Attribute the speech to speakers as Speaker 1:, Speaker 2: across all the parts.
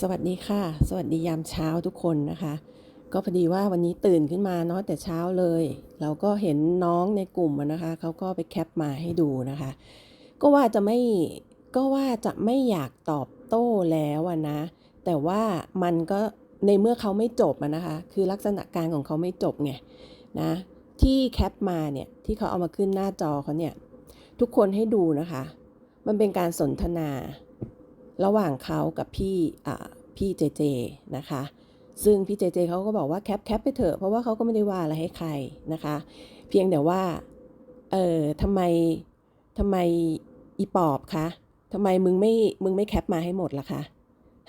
Speaker 1: สวัสดีค่ะ สวัสดียามเช้าทุกคนนะคะ ก็พอดีว่าวันนี้ตื่นขึ้นมาเนาะแต่เช้าเลย เราก็เห็นน้องในกลุ่มนะคะเขาก็ไปแคปมาให้ดูนะคะ ก็ว่าจะไม่ก็ว่าจะไม่อยากตอบโต้แล้วนะ แต่ว่ามันก็ในเมื่อเขาไม่จบนะคะ คือลักษณะการของเขาไม่จบไงนะที่แคปมาเนี่ยที่เขาเอามาขึ้นหน้าจอเขาเนี่ยทุกคนให้ดูนะคะ มันเป็นการสนทนา ระหว่างเขากับพี่พี่เจเจนะคะ ซึ่งพี่เจเจเขาก็บอกว่าแคปแคปไปเถอะ เพราะว่าเขาก็ไม่ได้ว่าอะไรให้ใครนะคะ เพียงแต่ว่า เออทำไมทำไมอีปอบคะทำไมมึงไม่มึงไม่แคปมาให้หมดล่ะคะ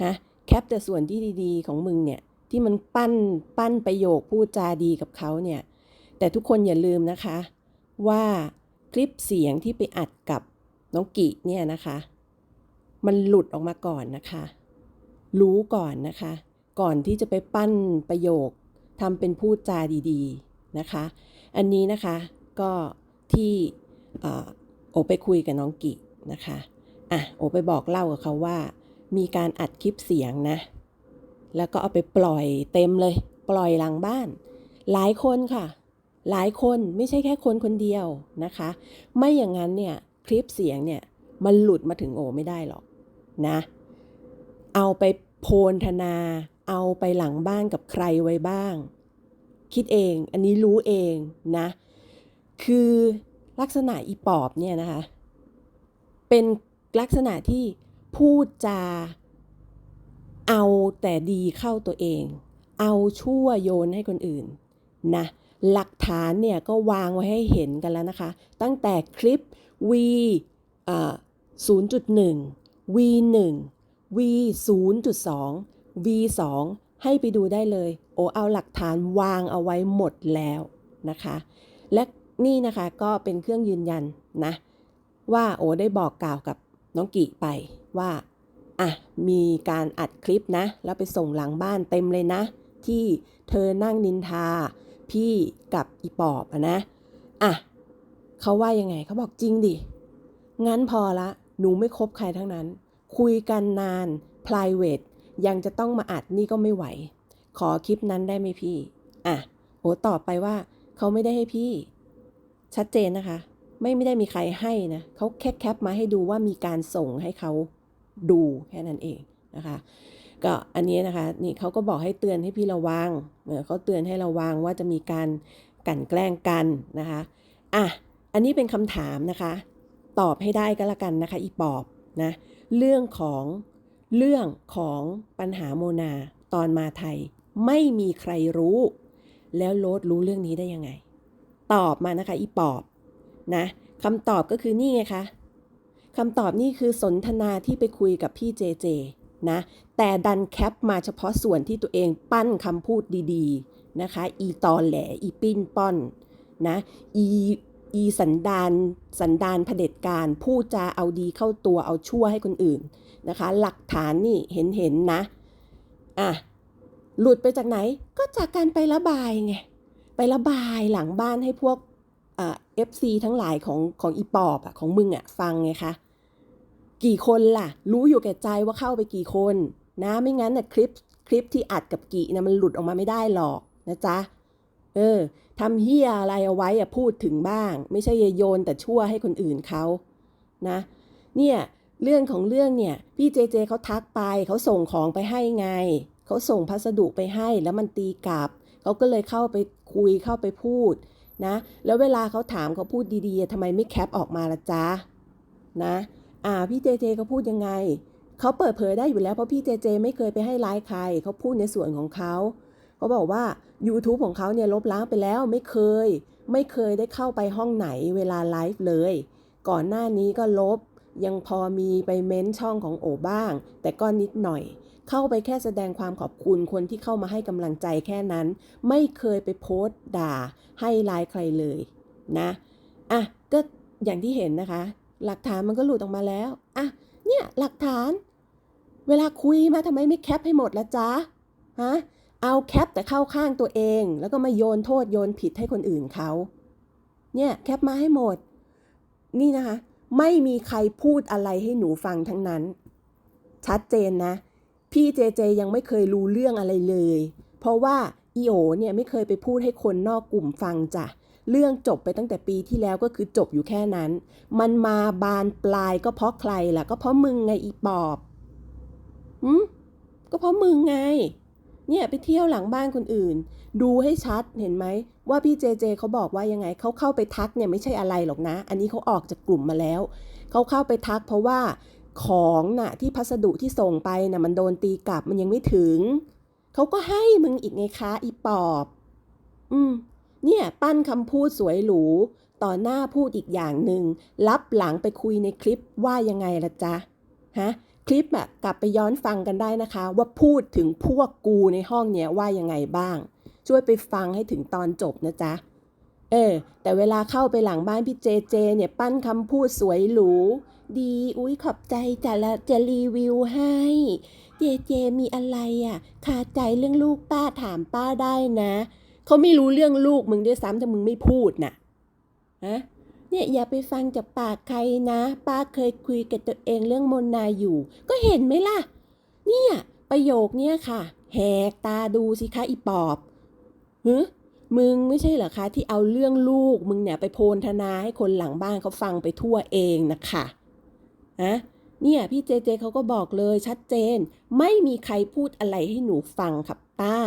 Speaker 1: ฮะแคปแต่ส่วนที่ดีๆ ของมึงเนี่ยที่มันปั้นปั้นประโยคพูดจาดีกับเขาเนี่ย แต่ทุกคนอย่าลืมนะคะ ว่าคลิปเสียงที่ไปอัดกับน้องกิเนี่ยนะคะ มันหลุดออกมาก่อนนะคะ รู้ก่อนนะคะ ก่อนที่จะไปปั้นประโยคทำเป็นพูดจาดีๆนะคะ อันนี้นะคะก็ที่เอ่อโอไปคุยกับน้องกินะคะอะโอไปบอกเล่ากับเขาว่า มีการอัดคลิปเสียงนะ แล้วก็เอาไปปล่อยเต็มเลย ปล่อยหลังบ้าน หลายคนค่ะ หลายคนไม่ใช่แค่คนคนเดียวนะคะ ไม่อย่างนั้นเนี่ยคลิปเสียงเนี่ยมันหลุดมาถึงโอไม่ได้หรอก นะ เอาไปโพลธนา เอาไปหลังบ้านกับใครไว้บ้าง คิดเอง อันนี้รู้เองนะ คือลักษณะอีปอบเนี่ยนะคะ เป็นลักษณะที่พูดจา เอาแต่ดีเข้าตัวเอง เอาชั่วโยนให้คนอื่นนะหลักฐานเนี่ยก็วางไว้ให้เห็นกันแล้วนะคะ ตั้งแต่คลิป V 0.1 V 1 V 0.2 V 2ให้ไปดูได้เลย โอเอาหลักฐานวางเอาไว้หมดแล้วนะคะ และนี่นะคะก็เป็นเครื่องยืนยันนะ ว่าโอได้บอกกล่าวกับน้องกิไปว่าอะมีการอัดคลิปนะ แล้วไปส่งหลังบ้านเต็มเลยนะ ที่เธอนั่งนินทา พี่กับอีปอบอะนะอะเขาว่ายังไงเขาบอกจริงดิ งั้นพอละ หนูไม่คบใครทั้งนั้น คุยกันนาน private ยังจะต้องมาอัดนี่ก็ไม่ไหว ขอคลิปนั้นได้ไหมพี่ อะ โอตอบไปว่าเขาไม่ได้ให้พี่ ชัดเจนนะคะ ไม่ไม่ได้มีใครให้นะเขาแค่แคปมาให้ดูว่ามีการส่งให้เขาดูแค่นั้นเองนะคะก็อันนี้นะคะนี่เขาก็บอกให้เตือนให้พี่ระวังเออเขาเตือนให้ระวังว่าจะมีการกันแกล้งกันนะคะอะอันนี้เป็นคำถามนะคะ ตอบให้ได้ก็แล้วกันนะคะ อีปอบนะเรื่องของเรื่องของปัญหาโมนาตอนมาไทย ไม่มีใครรู้ แล้วโลดรู้เรื่องนี้ได้ยังไง ตอบมานะคะ อีปอบนะคำตอบก็คือนี่ไงคะคำตอบนี่คือสนทนาที่ไปคุยกับพี่เจเจนะแต่ดันแคปมาเฉพาะส่วนที่ตัวเองปั้นคำพูดดีๆนะคะ อีตอนแหลอีปิ้นป้อนนะอี อีสันดานสันดานเผด็จการพูดจาเอาดีเข้าตัวเอาชั่วให้คนอื่นนะคะ หลักฐานนี่เห็นเห็นนะอะหลุดไปจากไหนก็จากการไประบายไงไประบายหลังบ้านให้พวกเอฟซีทั้งหลายของของอีปอบอะของมึงอะฟังไงคะกี่คนล่ะ รู้อยู่แก่ใจว่าเข้าไปกี่คนนะไม่งั้นน่ะคลิปคลิปที่อัดกับกี่นะมันหลุดออกมาไม่ได้หรอกนะจ๊ะเออ ทำเฮียอะไรเอาไว้อะพูดถึงบ้าง ไม่ใช่โยนแต่ชั่วให้คนอื่นเขานะ เนี่ยเรื่องของเรื่องเนี่ยพี่เจเจเขาทักไปเขาส่งของไปให้ไงเขาส่งพัสดุไปให้แล้วมันตีกลับเขาก็เลยเข้าไปคุยเข้าไปพูดนะแล้วเวลาเขาถามเขาพูดดีๆทำไมไม่แคปออกมาละจ๊ะนะอ่าพี่เจเจเขาพูดยังไงเขาเปิดเผยได้อยู่แล้วเพราะพี่เจเจไม่เคยไปให้ร้ายใครเขาพูดในส่วนของเขา เขาบอกว่า YouTube ของเขาเนี่ยลบล้างไปแล้วไม่เคย ไม่เคยได้เข้าไปห้องไหนเวลาไลฟ์เลย ก่อนหน้านี้ก็ลบ ยังพอมีไปเม้นช่องของโอบ้าง แต่ก็นิดหน่อย เข้าไปแค่แสดงความขอบคุณคนที่เข้ามาให้กำลังใจแค่นั้น ไม่เคยไปโพสต์ด่า ให้ร้ายใครเลยนะอะก็อย่างที่เห็นนะคะ หลักฐานมันก็หลุดออกมาแล้วอะเนี่ยหลักฐาน เวลาคุยมาทำไมไม่แคปให้หมดละจ๊ะฮะ เอาแคปแต่เข้าข้างตัวเอง แล้วก็มาโยนโทษโยนผิดให้คนอื่นเขา เนี่ยแคปมาให้หมด นี่นะคะ ไม่มีใครพูดอะไรให้หนูฟังทั้งนั้น ชัดเจนนะ พี่เจเจยังไม่เคยรู้เรื่องอะไรเลย เพราะว่าอีโอเนี่ยไม่เคยไปพูดให้คนนอกกลุ่มฟังจ้ะเรื่องจบไปตั้งแต่ปีที่แล้วก็คือจบอยู่แค่นั้น มันมาบานปลายก็เพราะใครล่ะ ก็เพราะมึงไงอีปอบหืมก็เพราะมึงไง เนี่ยไปเที่ยวหลังบ้านคนอื่น ดูให้ชัดเห็นไหมว่าพี่เจเจเขาบอกว่ายังไงเขาเข้าไปทักเนี่ยไม่ใช่อะไรหรอกนะ อันนี้เขาออกจากกลุ่มมาแล้วเขาเข้าไปทักเพราะว่าของน่ะที่พัสดุที่ส่งไปน่ะมันโดนตีกลับมันยังไม่ถึงเขาก็ให้มึงอีกไงคะอีปอบ อืม เนี่ยปั้นคำพูดสวยหรูต่อหน้าพูดอีกอย่างหนึ่งรับหลังไปคุยในคลิปว่ายังไงละจ๊ะฮะ คลิปอะกลับไปย้อนฟังกันได้นะคะ ว่าพูดถึงพวกกูในห้องเนี้ยว่ายังไงบ้าง ช่วยไปฟังให้ถึงตอนจบนะจ๊ะ เออ แต่เวลาเข้าไปหลังบ้านพี่เจเจ เนี่ยปั้นคำพูดสวยหรู ดีอุ้ยขอบใจจะละจะรีวิวให้ เจเจมีอะไรอะ่ะคาใจเรื่องลูกป้าถามป้าได้นะ เขาไม่รู้เรื่องลูกมึงด้วยซ้ำถ้ามึงไม่พูดน่ะฮะ เนี่ยอย่าไปฟังจากปากใครนะ ป้าเคยคุยกับตัวเองเรื่องมนนาอยู่ ก็เห็นไหมล่ะ เนี่ยประโยคเนี้ยค่ะ แหกตาดูสิคะอีปอบฮึมึงไม่ใช่เหรอคะที่เอาเรื่องลูกมึงเนี่ยไปโพลธนาให้คนหลังบ้านเขาฟังไปทั่วเองนะคะฮะเนี่ยพี่เจเจเขาก็บอกเลยชัดเจน ไม่มีใครพูดอะไรให้หนูฟังครับป้า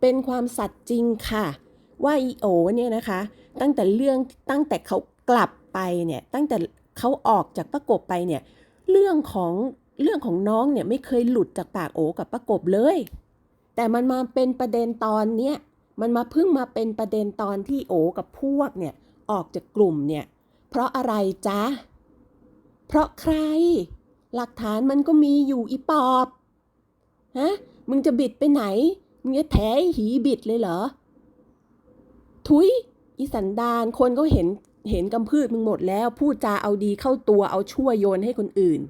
Speaker 1: เป็นความสัตย์จริงค่ะ ว่าอีโอเนี่ยนะคะ ตั้งแต่เรื่องตั้งแต่เขากลับไปเนี่ยตั้งแต่เขาออกจากประกบไปเนี่ยเรื่องของเรื่องของน้องเนี่ยไม่เคยหลุดจากปากโอกับประกบเลย แต่มันมาเป็นประเด็นตอนเนี้ยมันมาเพิ่งมาเป็นประเด็นตอนที่โอกับพวกเนี่ยออกจากกลุ่มเนี่ยเพราะอะไรจ๊ะ เพราะใคร หลักฐานมันก็มีอยู่อีปอบฮะมึงจะบิดไปไหนมึงจะแถหีบิดเลยเหรอ ทุยอีสันดานคนก็เห็นเห็นกำพืชมึงหมดแล้ว พูดจาเอาดีเข้าตัวเอาชั่วโยนให้คนอื่น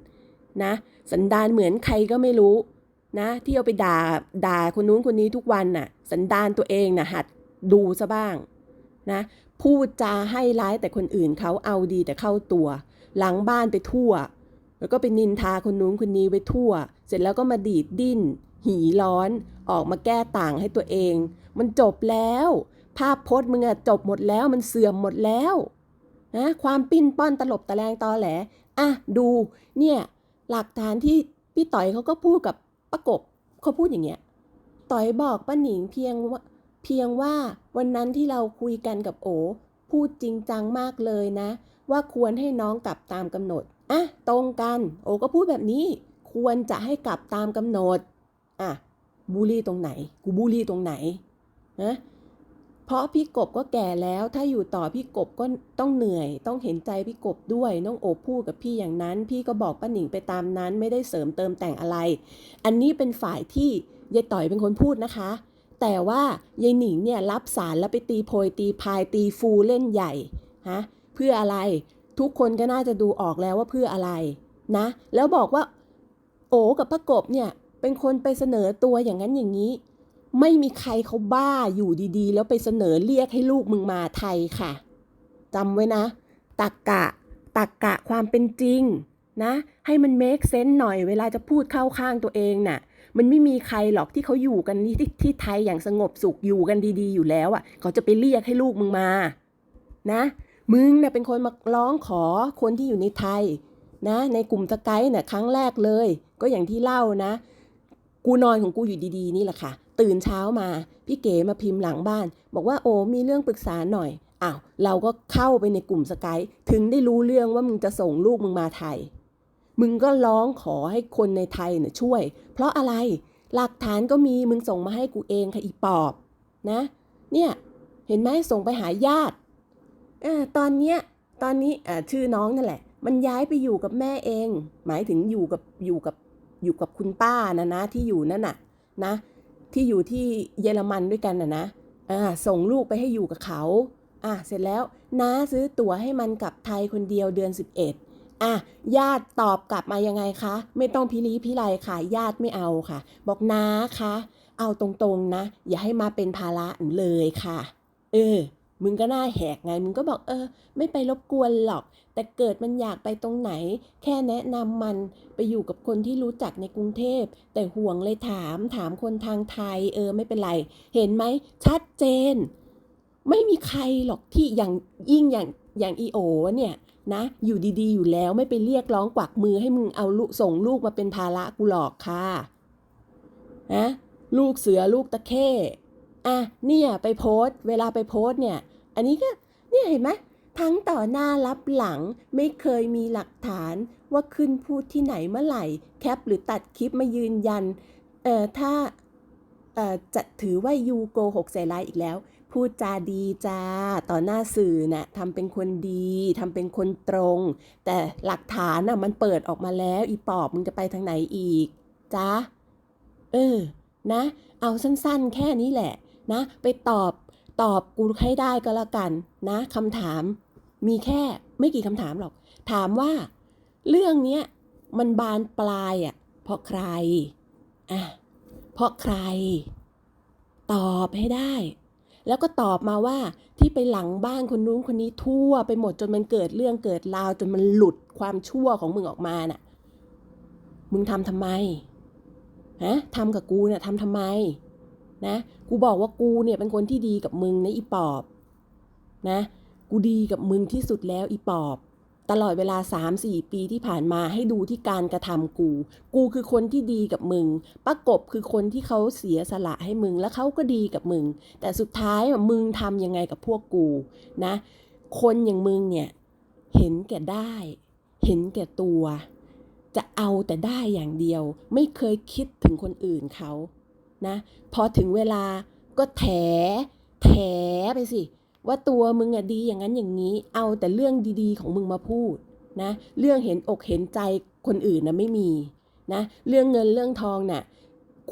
Speaker 1: นะ สันดานเหมือนใครก็ไม่รู้ นะ ที่เอาไปด่าด่าคนนู้นคนนี้ทุกวันน่ะ สันดานตัวเองน่ะหัดดูซะบ้างนะ พูดจาให้ร้ายแต่คนอื่นเขาเอาดีแต่เข้าตัว หลังบ้านไปทั่ว แล้วก็ไปนินทาคนนู้นคนนี้ไปทั่ว เสร็จแล้วก็มาดีดดิ้น หีร้อน ออกมาแก้ต่างให้ตัวเอง มันจบแล้ว ภาพพจน์มึงอะจบหมดแล้วมันเสื่อมหมดแล้วนะความปิ้นป้อนตลบตะแลงตอแหลอะดูเนี่ยหลักฐานที่พี่ต่อยเขาก็พูดกับประกบเขาพูดอย่างเงี้ยต่อยบอกป้าหนิงเพียงว่าเพียงว่าวันนั้นที่เราคุยกันกับโอ พูดจริงจังมากเลยนะ ว่าควรให้น้องกลับตามกำหนดอะตรงกัน โอก็พูดแบบนี้ ควรจะให้กลับตามกำหนดอะบูลลี่ตรงไหน กูบูลลี่ตรงไหนฮะ เพราะพี่กบก็แก่แล้วถ้าอยู่ต่อพี่กบก็ต้องเหนื่อย ต้องเห็นใจพี่กบด้วยน้องโอบพูดกับพี่อย่างนั้น พี่ก็บอกป้าหนิงไปตามนั้น ไม่ได้เสริมเติมแต่งอะไร อันนี้เป็นฝ่ายที่ยายต่อยเป็นคนพูดนะคะ แต่ว่ายายหนิงเนี่ยรับสารแล้วไปตีโพยตีพายตีฟูเล่นใหญ่ฮะเพื่ออะไรทุกคนก็น่าจะดูออกแล้วว่าเพื่ออะไรนะ แล้วบอกว่า โอกับป้ากบเนี่ยเป็นคนไปเสนอตัวอย่างนั้นอย่างนี้ ไม่มีใครเขาบ้าอยู่ดีๆ แล้วไปเสนอเรียกให้ลูกมึงมาไทยค่ะจำไว้นะตักกะตักกะความเป็นจริงนะให้มัน make sense หน่อยเวลาจะพูดเข้าข้างตัวเองน่ะ มันไม่มีใครหรอกที่เขาอยู่กันที่ที่ไทยอย่างสงบสุขอยู่กันดีๆ อยู่แล้วอะเขาจะไปเรียกให้ลูกมึงมา นะ มึงเนี่ยเป็นคนมาร้องขอคนที่อยู่ในไทย นะ ในกลุ่มสกายเนี่ยครั้งแรกเลย ก็อย่างที่เล่านะ กูนอนของกูอยู่ดีๆ นี่แหละค่ะ ตื่นเช้ามา พี่เก๋มาพิมพ์หลังบ้าน บอกว่าโอ้มีเรื่องปรึกษาหน่อยอ้าวเราก็เข้าไปในกลุ่มสกายถึงได้รู้เรื่องว่ามึงจะส่งลูกมึงมาไทย มึงก็ร้องขอให้คนในไทยเนี่ยช่วย เพราะอะไรหลักฐานก็มีมึงส่งมาให้กูเองค่ะอีปอบนะ เนี่ยเห็นไหมส่งไปหาญาติอตอนเนี้ยตอนนี้ชื่อน้องนั่นแหละ มันย้ายไปอยู่กับแม่เอง หมายถึงอยู่กับอยู่กับอยู่กับคุณป้านะนะที่อยู่นั่นน่ะนะ ที่อยู่ที่เยอรมันด้วยกันน่ะนะอ่าส่งลูกไปให้อยู่กับเขาอะเสร็จแล้วน้าซื้อตั๋วให้มันกลับไทยคนเดียวเดือน 11อะญาติตอบกลับมายังไงคะ ไม่ต้องพิลีพิไลค่ะ ญาติไม่เอาค่ะ บอกน้าคะ เอาตรงๆนะ อย่าให้มาเป็นภาระเลยค่ะ เออ มึงก็หน้าแหกไง มึงก็บอกเออ ไม่ไปรบกวนหรอก แต่เกิดมันอยากไปตรงไหน แค่แนะนำมันไปอยู่กับคนที่รู้จักในกรุงเทพ แต่ห่วงเลยถามถามคนทางไทย เออไม่เป็นไร เห็นไหมชัดเจน ไม่มีใครหรอกที่อย่างยิ่งอย่างอย่างอีโอเนี่ยนะอยู่ดีๆ อยู่แล้วไม่ไปเรียกร้องกวักมือให้มึงเอาลูกส่งลูกมาเป็นภาระกูหรอกค่ะนะลูกเสือลูกตะเข้อะเนี่ยไปโพสต์เวลาไปโพสต์เนี่ย อันนี้ก็เนี่ยเห็นไหมทั้งต่อหน้ารับหลังไม่เคยมีหลักฐานว่าขึ้นพูดที่ไหนเมื่อไหร่ แคปหรือตัดคลิปมายืนยันเอ่อถ้าเอ่อจะถือว่ายูโกหกใส่ร้ายอีกแล้ว พูดจาดีจ้าต่อหน้าสื่อน่ะทำเป็นคนดีทำเป็นคนตรง แต่หลักฐานน่ะมันเปิดออกมาแล้วอีปอบมึงจะไปทางไหนอีกจ้าเออนะ เอาสั้นๆ แค่นี้แหละนะ ไปตอบ ตอบกูให้ได้ก็แล้วกันนะคำถามมีแค่ไม่กี่คำถามหรอก ถามว่า เรื่องเนี้ยมันบานปลายอะเพราะใครอะเพราะใคร ตอบให้ได้ แล้วก็ตอบมาว่าที่ไปหลังบ้านคนนู้นคนนี้ทั่วไปหมดจนมันเกิดเรื่องเกิดราวจนมันหลุดความชั่วของมึงออกมาน่ะ มึงทำทำไมฮะทำกับกูเนี่ยทำทำไม นะ กูบอกว่ากูเนี่ยเป็นคนที่ดีกับมึงนะอีปอบนะ กูดีกับมึงที่สุดแล้วอีปอบ ตลอดเวลา 3-4 ปีที่ผ่านมาให้ดูที่การกระทำกู กูคือคนที่ดีกับมึงป้ากบคือคนที่เขาเสียสละให้มึง แล้วเขาก็ดีกับมึง แต่สุดท้ายมึงทำยังไงกับพวกกูนะ คนอย่างมึงเนี่ยเห็นแก่ได้ เห็นแก่ตัว จะเอาแต่ได้อย่างเดียว ไม่เคยคิดถึงคนอื่นเขา นะพอถึงเวลาก็แถ แถไปสิ ว่าตัวมึงอะดีอย่างนั้นอย่างนี้ เอาแต่เรื่องดีๆ ของมึงมาพูดนะเรื่องเห็นอกเห็นใจคนอื่นนะไม่มีนะเรื่องเงินเรื่องทองน่ะ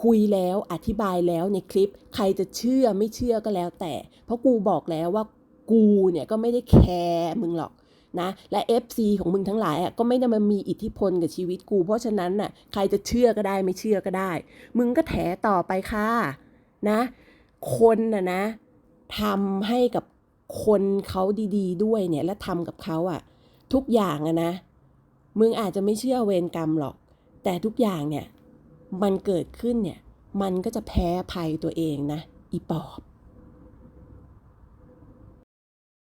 Speaker 1: คุยแล้วอธิบายแล้วในคลิป ใครจะเชื่อไม่เชื่อก็แล้วแต่ เพราะกูบอกแล้วว่ากูเนี่ยก็ไม่ได้แคร์มึงหรอก นะและ FC ของมึงทั้งหลายอะก็ไม่ได้มามีอิทธิพลกับชีวิตกู เพราะฉะนั้นน่ะใครจะเชื่อก็ได้ไม่เชื่อก็ได้ มึงก็แถต่อไปค่ะนะ คนน่ะนะทำให้กับคนเขาดีๆ ด้วยเนี่ยและทำกับเขาอะ ทุกอย่างอะนะ มึงอาจจะไม่เชื่อเวรกรรมหรอก แต่ทุกอย่างเนี่ยมันเกิดขึ้นเนี่ย มันก็จะแพ้ภัยตัวเองนะ อีปอบ